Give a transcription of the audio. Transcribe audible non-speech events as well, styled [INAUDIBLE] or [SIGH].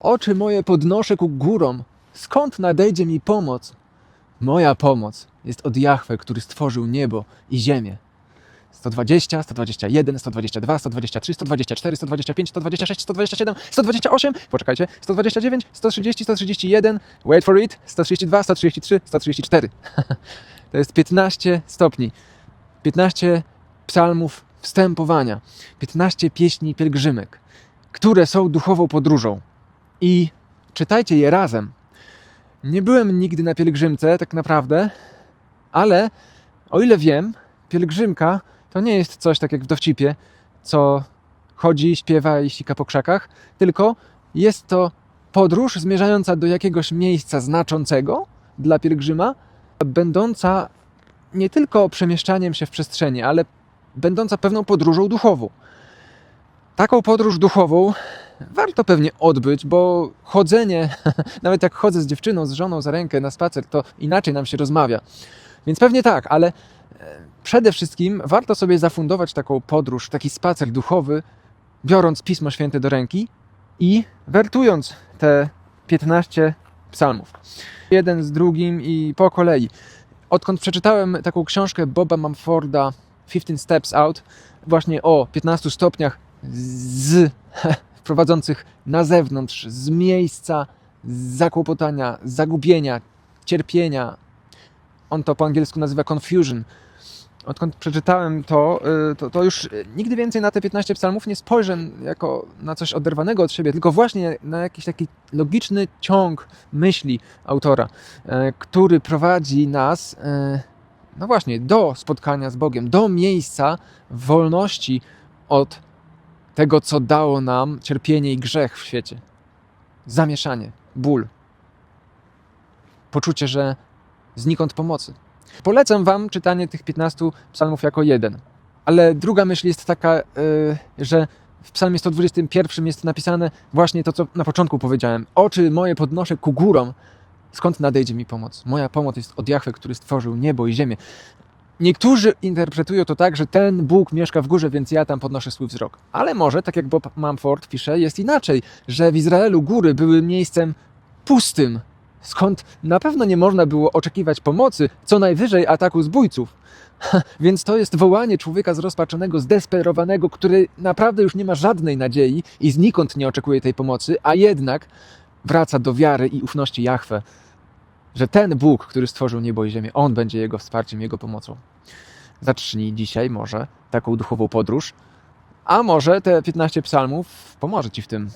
Oczy moje podnoszę ku górom. Skąd nadejdzie mi pomoc? Moja pomoc jest od Jahwe, który stworzył niebo i ziemię. 120, 121, 122, 123, 124, 125, 126, 127, 128, poczekajcie, 129, 130, 131, wait for it, 132, 133, 134. To jest 15 stopni. 15 psalmów wstępowania, 15 pieśni pielgrzymek, które są duchową podróżą. I czytajcie je razem. Nie byłem nigdy na pielgrzymce, tak naprawdę, ale o ile wiem, pielgrzymka to nie jest coś tak jak w dowcipie, co chodzi, śpiewa i sika po krzakach, tylko jest to podróż zmierzająca do jakiegoś miejsca znaczącego dla pielgrzyma, będąca nie tylko przemieszczaniem się w przestrzeni, ale będąca pewną podróżą duchową. Taką podróż duchową warto pewnie odbyć, bo chodzenie, [LAUGHS] nawet jak chodzę z dziewczyną, z żoną za rękę na spacer, to inaczej nam się rozmawia. Więc pewnie tak, ale e, przede wszystkim warto sobie zafundować taką podróż, taki spacer duchowy, biorąc Pismo Święte do ręki i wertując te 15 psalmów. Jeden z drugim i po kolei. Odkąd przeczytałem taką książkę Boba Mumforda 15 Steps Out, właśnie o 15 stopniach z [LAUGHS] prowadzących na zewnątrz, z miejsca zakłopotania, zagubienia, cierpienia. On to po angielsku nazywa confusion. Odkąd przeczytałem to, y, to, to już nigdy więcej na te 15 psalmów nie spojrzę jako na coś oderwanego od siebie, tylko właśnie na jakiś taki logiczny ciąg myśli autora, e, który prowadzi nas, no właśnie, do spotkania z Bogiem, do miejsca wolności od tego, co dało nam cierpienie i grzech w świecie. Zamieszanie, ból, poczucie, że znikąd pomocy. Polecam Wam czytanie tych 15 psalmów jako jeden. Ale druga myśl jest taka, yy, że w psalmie 121 jest napisane właśnie to, co na początku powiedziałem. Oczy moje podnoszę ku górom. Skąd nadejdzie mi pomoc? Moja pomoc jest od Jahwe, który stworzył niebo i ziemię. Niektórzy interpretują to tak, że ten Bóg mieszka w górze, więc ja tam podnoszę swój wzrok. Ale może, tak jak Bob Mumford pisze, jest inaczej, że w Izraelu góry były miejscem pustym, skąd na pewno nie można było oczekiwać pomocy, co najwyżej ataku zbójców. Więc to jest wołanie człowieka zrozpaczonego, zdesperowanego, który naprawdę już nie ma żadnej nadziei i znikąd nie oczekuje tej pomocy, a jednak wraca do wiary i ufności Jahwe, że ten Bóg, który stworzył niebo i ziemię, On będzie jego wsparciem, jego pomocą. Zacznij dzisiaj może taką duchową podróż, a może te 15 psalmów pomoże Ci w tym.